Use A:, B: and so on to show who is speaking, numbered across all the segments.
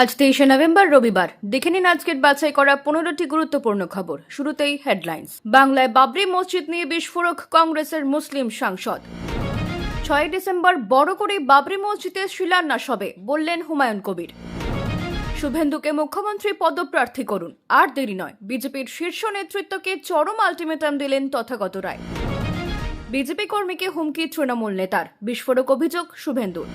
A: আজ তেইশে নভেম্বর, রবিবার। দেখে নিন আজকের বাছাই করা পনেরোটি গুরুত্বপূর্ণ খবর। শুরুতেই হেডলাইন্স বাংলায় বাবরি মসজিদ নিয়ে বিস্ফোরক কংগ্রেসের মুসলিম সাংসদ। ছয় ডিসেম্বর, বড় করে বাবরি মসজিদের শিলান্যাস হবে, বললেন হুমায়ুন কবির। শুভেন্দুকে মুখ্যমন্ত্রী পদপ্রার্থী করুন। আর দেরি নয়, বিজেপির শীর্ষ নেতৃত্বকে চরম আলটিমেটাম দিলেন তথাগত রায়। বিজেপি কর্মীকে হুমকি তৃণমূল নেতার। বিস্ফোরক অভিযোগ শুভেন্দুর।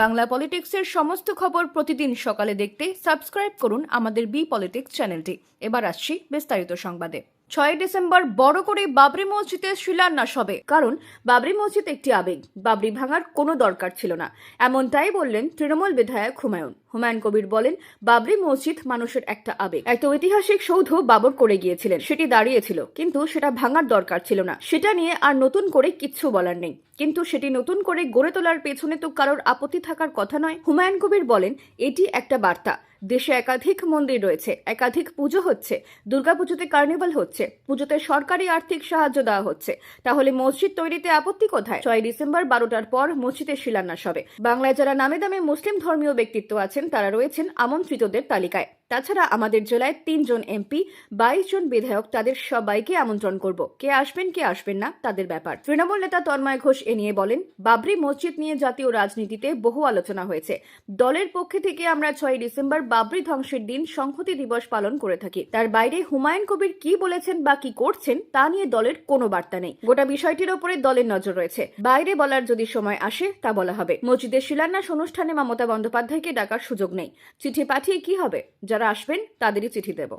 A: বাংলা পলিটিক্সের সমস্ত খবর প্রতিদিন সকালে দেখতে সাবস্ক্রাইব করুন আমাদের বি পলিটিক্স চ্যানেলটি। এবার আসছি বিস্তারিত সংবাদে। ছয় ডিসেম্বর বড় করে বাবরি মসজিদের শিলান্যাস হবে। কারণ, বাবরি মসজিদ একটি আবেগ। বাবরি ভাঙার কোনো দরকার ছিল না। এমনটাই বললেন তৃণমূল বিধায়ক হুমায়ুন। হুমায়ুন কবির বলেন, বাবরি মসজিদ মানুষের একটা আবেগ। একটা ঐতিহাসিক সৌধ বাবর করে গিয়েছিলেন। সেটি দাঁড়িয়েছিল। কিন্তু সেটা ভাঙার দরকার ছিল না। সেটা নিয়ে আর নতুন করে কিচ্ছু বলার নেই। কিন্তু সেটি নতুন করে গড়ে তোলার পেছনে তো কারোর আপত্তি থাকার কথা নয়। হুমায়ুন কবির বলেন, এটি একটা বার্তা। দেশে একাধিক মন্দির রয়েছে, একাধিক পুজো হচ্ছে, দুর্গাপুজোতে কার্নিভাল হচ্ছে, পুজোতে সরকারি আর্থিক সাহায্য দেওয়া হচ্ছে। তাহলে মসজিদ তৈরিতে আপত্তি কোথায়? ছয় ডিসেম্বর বারোটার পর মসজিদের শিলান্যাস হবে। বাংলায় যারা নামে দামে মুসলিম ধর্মীয় ব্যক্তিত্ব আছেন, তারা রয়েছেন আমন্ত্রিতদের তালিকায়। তাছাড়া আমাদের জেলায় তিনজন এমপি, বাইশ জন বিধায়ক, তাদের সবাইকে আমন্ত্রণ করব। কে আসবেন কে আসবেন না, তাদের ব্যাপার। তৃণমূল নেতা তন্ময় ঘোষ এ নিয়ে বলেন, বাবরি মসজিদ নিয়ে জাতীয় রাজনীতিতে বহু আলোচনা হয়েছে। দলের পক্ষে থেকে আমরা ছয় ডিসেম্বর বাবরি ধ্বংসের দিন সংহতি দিবস পালন করে থাকি। তার বাইরে হুমায়ুন কবির কি বলেছেন বা কি করছেন, তা নিয়ে দলের কোনো বার্তা নেই। গোটা বিষয়টির ওপরে দলের নজর রয়েছে। বাইরে বলার যদি সময় আসে, তা বলা হবে। মসজিদের শিলান্যাস অনুষ্ঠানে মমতা বন্দ্যোপাধ্যায়কে ডাকার সুযোগ নেই। চিঠি পাঠিয়ে কি হবে? যারা আসবেন তাদেরই চিঠি দেব।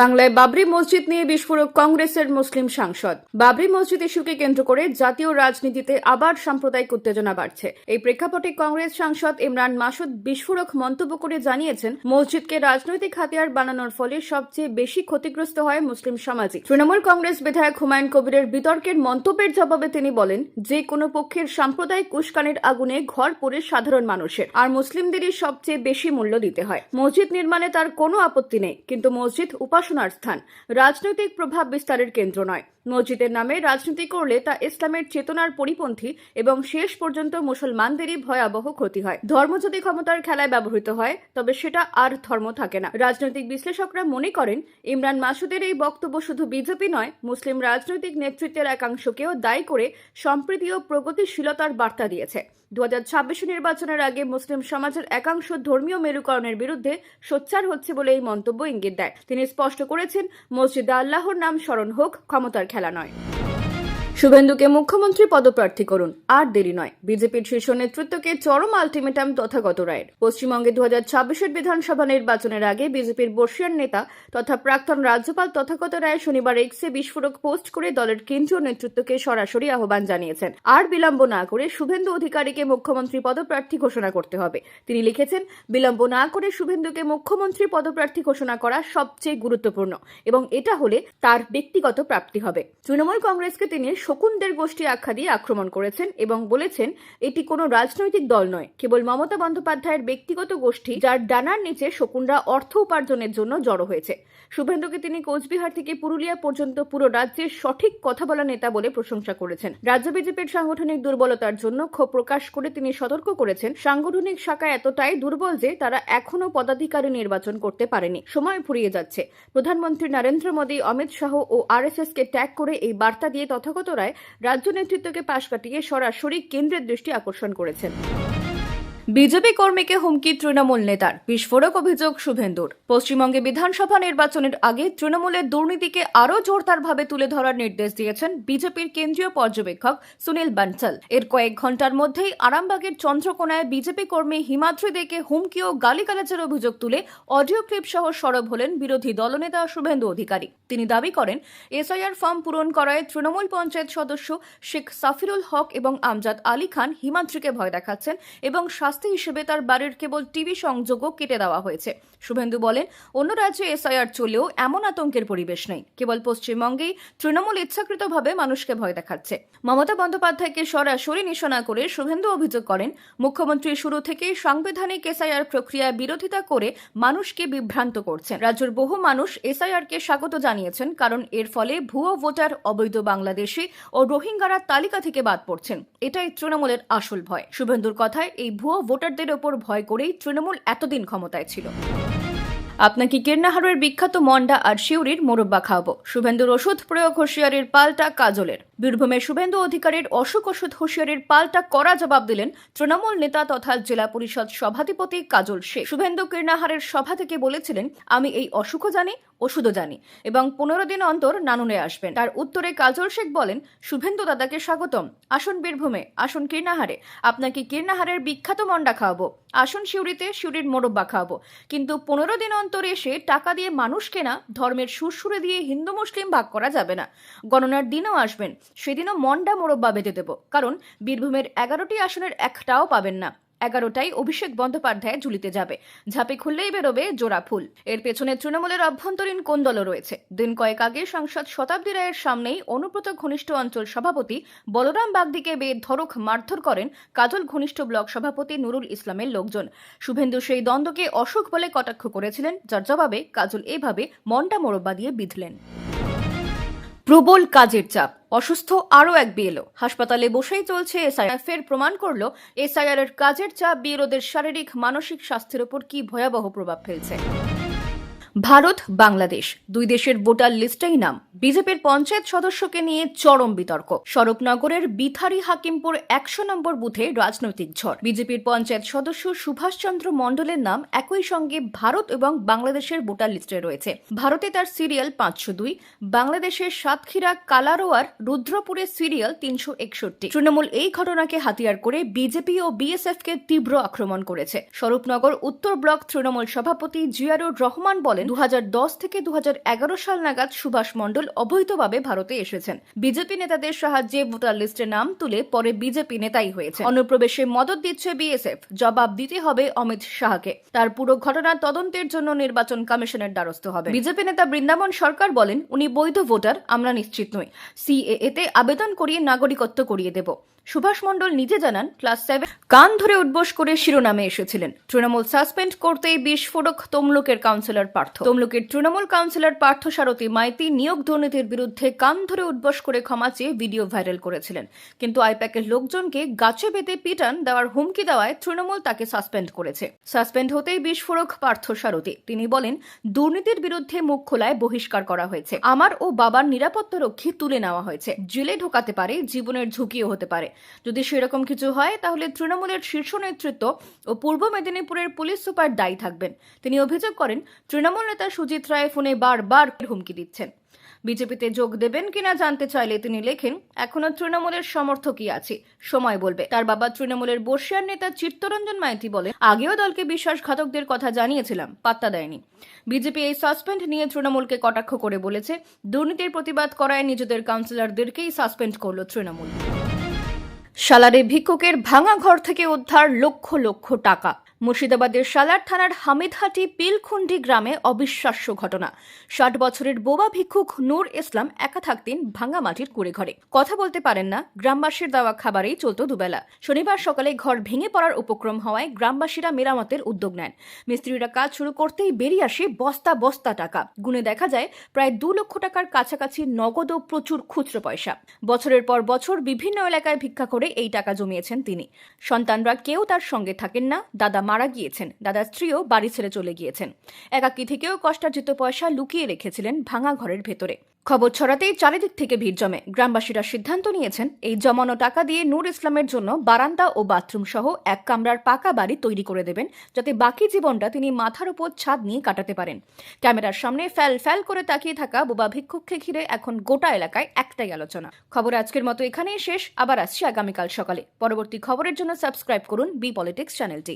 A: বাংলায় বাবরি মসজিদ নিয়ে বিস্ফোরক কংগ্রেসের মুসলিম সাংসদ। বাবরি মসজিদ ইস্যুকে কেন্দ্র করে জাতীয় রাজনীতিতে আবার সাম্প্রদায়িক উত্তেজনা বাড়ছে। এই প্রেক্ষাপটে কংগ্রেস সাংসদ ইমরান মাসুদ বিস্ফোরক মন্তব্য করে জানিয়েছেন, মসজিদকে রাজনৈতিক হাতিয়ার বানানোর ফলে সবচেয়ে বেশি ক্ষতিগ্রস্ত হয় মুসলিম সমাজে তৃণমূল কংগ্রেস বিধায়ক হুমায়ুন কবিরের বিতর্কের মন্তব্যের জবাবে তিনি বলেন, যে কোনো পক্ষের সাম্প্রদায়িক উস্কানের আগুনে ঘর পড়ে সাধারণ মানুষের, আর মুসলিমদেরই সবচেয়ে বেশি মূল্য দিতে হয়। মসজিদ নির্মাণে তার কোনো আপত্তি নেই, কিন্তু মসজিদ উপাসনার স্থান। রাজনৈতিক প্রভাব বিস্তারের কেন্দ্র নয়। মসজিদের নামে রাজনীতি করলে তা ইসলামের চেতনার পরিপন্থী এবং শেষ পর্যন্ত মুসলমানদেরই ভয়াবহ ক্ষতি হয়। ধর্ম যদি ক্ষমতার খেলায় ব্যবহৃত হয়, তবে সেটা আর ধর্ম থাকে না। রাজনৈতিক বিশ্লেষকরা মনে করেন, ইমরান মাসুদের এই বক্তব্য শুধু বিজেপি নয়, মুসলিম রাজনৈতিক নেতৃত্বের একাংশকেও দায়ী করে সম্প্রীতি ও প্রগতিশীলতার বার্তা দিয়েছে। দু হাজার নির্বাচনের আগে মুসলিম সমাজের একাংশ ধর্মীয় মেরুকরণের বিরুদ্ধে সোচ্চার হচ্ছে বলে এই মন্তব্য ইঙ্গিত দেয়। তিনি স্পষ্ট করেছেন, মসজিদে আল্লাহর নাম স্মরণ হোক, ক্ষমতার খেলা নয়। শুভেন্দুকে মুখ্যমন্ত্রী পদপ্রার্থী করুন। আর দেরি নয়। বিজেপির শীর্ষ নেতৃত্বকে চরম আলটিমেটাম তথাগত রায়ের। পশ্চিমবঙ্গে দু হাজার ছাব্বিশের বিধানসভা নির্বাচনের আগে বিজেপির বর্ষিয়ান নেতা তথা প্রাক্তন রাজ্যপাল তথাগত রায় শনিবার এক্সে বিস্ফোরক পোস্ট করে দলের কেন্দ্রীয় নেতৃত্বকে সরাসরি আহ্বান জানিয়েছেন। আর বিলম্ব না করে শুভেন্দু অধিকারীকে মুখ্যমন্ত্রী পদপ্রার্থী ঘোষণা করতে হবে। তিনি লিখেছেন, বিলম্ব না করে শুভেন্দুকে মুখ্যমন্ত্রী পদপ্রার্থী ঘোষণা করা সবচেয়ে গুরুত্বপূর্ণ এবং এটা হলে তার ব্যক্তিগত প্রাপ্তি হবে। তৃণমূল কংগ্রেসকে তিনি শকুনদের গোষ্ঠী আখ্যা দিয়ে আক্রমণ করেছেন এবং বলেছেন, এটি কোনো রাজনৈতিক দল নয়। কেবল মমতা বন্দ্যোপাধ্যায়ের ব্যক্তিগত গোষ্ঠী, যার ডানার নিচে শকুনরা অর্থ উপার্জনের জন্য জড়ো হয়েছে। শুভেন্দুকে তিনি কোচবিহার থেকে পুরুলিয়া পর্যন্ত পুরো রাজ্যের সঠিক কথা বলা নেতা বলে প্রশংসা করেছেন। রাজ্য বিজেপির সাংগঠনিক দুর্বলতার জন্য ক্ষোভ প্রকাশ করে তিনি সতর্ক করেছেন, সাংগঠনিক শাখা এতটাই দুর্বল যে তারা এখনও পদাধিকারী নির্বাচন করতে পারেনি। সময় ফুরিয়ে যাচ্ছে। প্রধানমন্ত্রী নরেন্দ্র মোদী, অমিত শাহ ও আরএসএস কে ট্যাগ করে এই বার্তা দিয়ে তথাগত রায় রাজ্য নেতৃত্বকে পাশ কাটিয়ে সরাসরি কেন্দ্রের দৃষ্টি আকর্ষণ করেছেন। বিজেপি কর্মীকে হুমকি তৃণমূল নেতার। বিস্ফোরক অভিযোগ শুভেন্দুর। পশ্চিমবঙ্গে বিধানসভা নির্বাচনের আগে তৃণমূলের দুর্নীতিকে আরও জোরদারভাবে তুলে ধরার নির্দেশ দিয়েছেন বিজেপির কেন্দ্রীয় পর্যবেক্ষক সুনীল বানসাল এর কয়েক ঘণ্টার মধ্যেই আরামবাগের চন্দ্রকোনায় বিজেপি কর্মী হিমাদ্রি দেকে হুমকি ও গালিগালাজের অভিযোগ তুলে অডিও ক্লিপ সহ সরব হলেন বিরোধী দলনেতা শুভেন্দু অধিকারী। তিনি দাবি করেন, এসআইআর ফর্ম পূরণ করায় তৃণমূল পঞ্চায়েত সদস্য শেখ সাফিরুল হক এবং আমজাদ আলী খান হিমাদ্রিকে ভয় দেখাচ্ছেন এবং শাস্তি হিসেবে তার বাড়ির কেবল টিভি সংযোগও কেটে দেওয়া হয়েছে। শুভেন্দু বলেন, অন্য রাজ্যে এসআইআর চলেও এমন আতঙ্কের পরিবেশ নেই। কেবল পশ্চিমবঙ্গেই তৃণমূল ইচ্ছাকৃতভাবে মানুষকে ভয় দেখাচ্ছে। মমতা বন্দ্যোপাধ্যায়কে সরাসরি নিশানা করে শুভেন্দু অভিযোগ করেন, মুখ্যমন্ত্রী শুরু থেকেই সাংবিধানিক এসআইআর প্রক্রিয়ায় বিরোধিতা করে মানুষকে বিভ্রান্ত করছেন। রাজ্যের বহু মানুষ এসআইআরকে স্বাগত জানিয়েছেন, কারণ এর ফলে ভুয়ো ভোটার, অবৈধ বাংলাদেশি ও রোহিঙ্গারা তালিকা থেকে বাদ পড়ছেন। এটাই তৃণমূলের আসল ভয়। শুভেন্দুর কথায়, এই ভুয়ো ভোটারদের ওপর ভয় করেই তৃণমূল এতদিন ক্ষমতায় ছিল। আপনাকে কেরনাহারের বিখ্যাত মন্ডা আর শিউরির মোরব্বা খাওয়াবো। শুভেন্দুর ওষুধ প্রয়োগ হুঁশিয়ারির পাল্টা কাজলের। বীরভূমের শুভেন্দু অধিকারীর অশোক ওষুধ হুঁশিয়ারির পাল্টা কড়া জবাব দিলেন তৃণমূল নেতা তথা জেলা পরিষদ সভাধিপতি কাজল শেখ। শুভেন্দু কীর্ণাহারের সভা থেকে বলেছিলেন, আমি এই অসুখও জানি, ওষুধও জানি এবং পনেরো দিন অন্তর নানুনে আসবেন। তার উত্তরে কাজল শেখ বলেন, শুভেন্দু দাদাকে স্বাগতম। আসুন বীরভূমে, আসুন কীর্ণাহারে। আপনাকে কীর্ণাহারের বিখ্যাত মন্ডা খাওয়াবো। আসুন শিউরিতে শিউরির মোরব্বা খাওয়াবো। কিন্তু পনেরো দিন অন্তর এসে টাকা দিয়ে মানুষ কেনা, ধর্মের সুরসুরে দিয়ে হিন্দু মুসলিম ভাগ করা যাবে না। গণনার দিনও আসবেন। সেদিনও মন্ডা মোরব্বা বেঁধে দেব, কারণ বীরভূমের এগারোটি আসনের একটাও পাবেন না। এগারোটাই অভিষেক বন্দ্যোপাধ্যায় ঝুলিতে যাবে। ঝাঁপে খুললেই বেরোবে জোড়া ফুল। এর পেছনে তৃণমূলের অভ্যন্তরীণ কোন্দলও রয়েছে? দিন কয়েক আগে সাংসদ শতাব্দী রায়ের সামনেই অনুব্রত ঘনিষ্ঠ অঞ্চল সভাপতি বলরাম বাগদিকে বেধরক মারধর করেন কাজল ঘনিষ্ঠ ব্লক সভাপতি নুরুল ইসলামের লোকজন। শুভেন্দু সেই দ্বন্দ্বকে অসুখ বলে কটাক্ষ করেছিলেন, যার জবাবে কাজল এভাবে মন্ডা মোরব্বা দিয়ে বিঁধলেন। প্রবল কাজের চাপ। অসুস্থ আরও এক বিএলও। হাসপাতালে বসেই চলছে এসআইআর। ফের প্রমাণ করল এসআইআর এর কাজের চাপ বিএলওদের শারীরিক, মানসিক স্বাস্থ্যের উপর কি ভয়াবহ প্রভাব ফেলছে। ভারত, বাংলাদেশ। দুই দেশের ভোটার লিস্টেই নাম। বিজেপির পঞ্চায়েত সদস্যকে নিয়ে চরম বিতর্ক। শরৎনগরের বিথারি হাকিমপুর একশো নম্বর বুথে রাজনৈতিক ঝড়। বিজেপির পঞ্চায়েত সদস্য সুভাষচন্দ্র মণ্ডলের নাম একই সঙ্গে ভারত এবং বাংলাদেশের ভোটার লিস্টে রয়েছে। ভারতে তার সিরিয়াল পাঁচশো দুই, বাংলাদেশের সাতক্ষীরা কালারোয়ার রুদ্রপুরের সিরিয়াল তিনশো একষট্টি। তৃণমূল এই ঘটনাকে হাতিয়ার করে বিজেপি ও বিএসএফ কে তীব্র আক্রমণ করেছে। স্বরূপনগর উত্তর ব্লক তৃণমূল সভাপতি জিয়ারুর রহমান বলেন দু থেকে দু সাল নাগাদ সুভাষ মণ্ডল অবৈধভাবে ভারতে এসেছেন। বিজেপি নেতাদের সাহায্যে ভোটার লিস্টে নাম তুলে পরে বিজেপি নেতাই হয়েছে অনুপ্রবেশে মদত দিচ্ছে বিএসএফ, জবাব দিতে হবে অমিত শাহকে। তার পুরো ঘটনার তদন্তের জন্য নির্বাচন কমিশনের দ্বারস্থ হবে। বিজেপি নেতা বৃন্দাবন সরকার বলেন, উনি বৈধ ভোটার, আমরা নিশ্চিত নই। সিএএ তে আবেদন করিয়ে নাগরিকত্ব করিয়ে দেব। সুভাষ মণ্ডল নিজে জানান, ক্লাস সেভেন কান ধরে উদ্বোস করে শিরোনামে এসেছিলেন। তৃণমূল সাসপেন্ড করতেই বিস্ফোরক তমলুকের কাউন্সিলর পার্থ। তমলুকের তৃণমূল কাউন্সিলর পার্থ সারথী মাইতি নিয়োগ দুর্নীতির বিরুদ্ধে কান ধরে উদ্বোস করে ক্ষমা চেয়ে ভিডিও ভাইরাল করেছিলেন। কিন্তু আইপ্যাকের লোকজনকে গাছে বেঁধে পিটান দেওয়ার হুমকি দেওয়ায় তৃণমূল তাকে সাসপেন্ড করেছে। সাসপেন্ড হতেই বিস্ফোরক পার্থ সারথী। তিনি বলেন, দুর্নীতির বিরুদ্ধে মুখ খোলায় বহিষ্কার করা হয়েছে। আমার ও বাবার নিরাপত্তা রক্ষী তুলে নেওয়া হয়েছে। জেলে ঢোকাতে পারে, জীবনের ঝুঁকিও হতে পারে। যদি সেরকম কিছু হয়, তাহলে তৃণমূলের শীর্ষ নেতৃত্ব ও পূর্ব মেদিনীপুরের পুলিশ সুপার দায়ী থাকবেন। তিনি অভিযোগ করেন, তৃণমূল নেতা সুজিত রায় ফোনে বারবার হুমকি দিচ্ছেন। বিজেপিতে যোগ দেবেন কিনা জানতে চাইলে তিনি লেখেন, এখনও তৃণমূলের সমর্থকই আছে, সময় বলবে। তার বাবা তৃণমূলের বর্ষিয়ার নেতা চিত্তরঞ্জন মাইতি বলেন, আগেও দলকে বিশ্বাসঘাতকদের কথা জানিয়েছিলাম, পাত্তা দেয়নি। বিজেপি এই সাসপেন্ড নিয়ে তৃণমূলকে কটাক্ষ করে বলেছে, দুর্নীতির প্রতিবাদ করায় নিজেদের কাউন্সিলরদেরকেই সাসপেন্ড করল তৃণমূল। সালারে ভিক্ষুকের ভাঙা ঘর থেকে উদ্ধার লক্ষ লক্ষ টাকা। মুর্শিদাবাদের সালার থানার হামিদহাটি পিলখুন্ডি গ্রামে অবিশ্বাস্য ঘটনা। ষাট বছরের বোবা ভিক্ষুক নূর ইসলাম একা থাকতেন ভাঙা মাটির কুড়ে ঘরে। কথা বলতে পারেন না, গ্রামবাসীর দেওয়া খাবারেই চলত দুবেলা। শনিবার সকালে ঘর ভেঙে পড়ার উপক্রম হওয়ায় গ্রামবাসীরা মেরামতের উদ্যোগ নেন। মিস্ত্রিরা কাজ শুরু করতেই বেরিয়ে আসে বস্তা বস্তা টাকা। গুনে দেখা যায়, প্রায় দু লক্ষ টাকার কাছাকাছি নগদ ও প্রচুর খুচরো পয়সা। বছরের পর বছর বিভিন্ন এলাকায় ভিক্ষা করে এই টাকা জমিয়েছেন তিনি। সন্তানরা কেউ তার সঙ্গে থাকেন না দাদা মারা গিয়েছেন। দাদার স্ত্রীও বাড়ি ছেড়ে চলে গিয়েছেন। একাকি থেকেও কষ্টার্জিত পয়সা লুকিয়ে রেখেছিলেন ভাঙা ঘরের ভেতরে। খবর ছড়াতেই চারিদিক থেকে ভিড় জমে। গ্রামবাসীরা সিদ্ধান্ত নিয়েছেন, এই জমানো টাকা দিয়ে নূর ইসলামের জন্য বারান্দা ও বাথরুম সহ এক কামরার পাকা বাড়ি তৈরি করে দেবেন, যাতে বাকি জীবনটা তিনি মাথার উপর ছাদ নিয়ে কাটাতে পারেন। ক্যামেরার সামনে ফ্যাল ফ্যাল করে তাকিয়ে থাকা বোবা ভিক্ষুককে ঘিরে এখন গোটা এলাকায় একটাই আলোচনা। খবর আজকের মতো এখানেই শেষ। আবার আসছি আগামীকাল সকালে। পরবর্তী খবরের জন্য সাবস্ক্রাইব করুন বি পলিটিক্স চ্যানেলটি।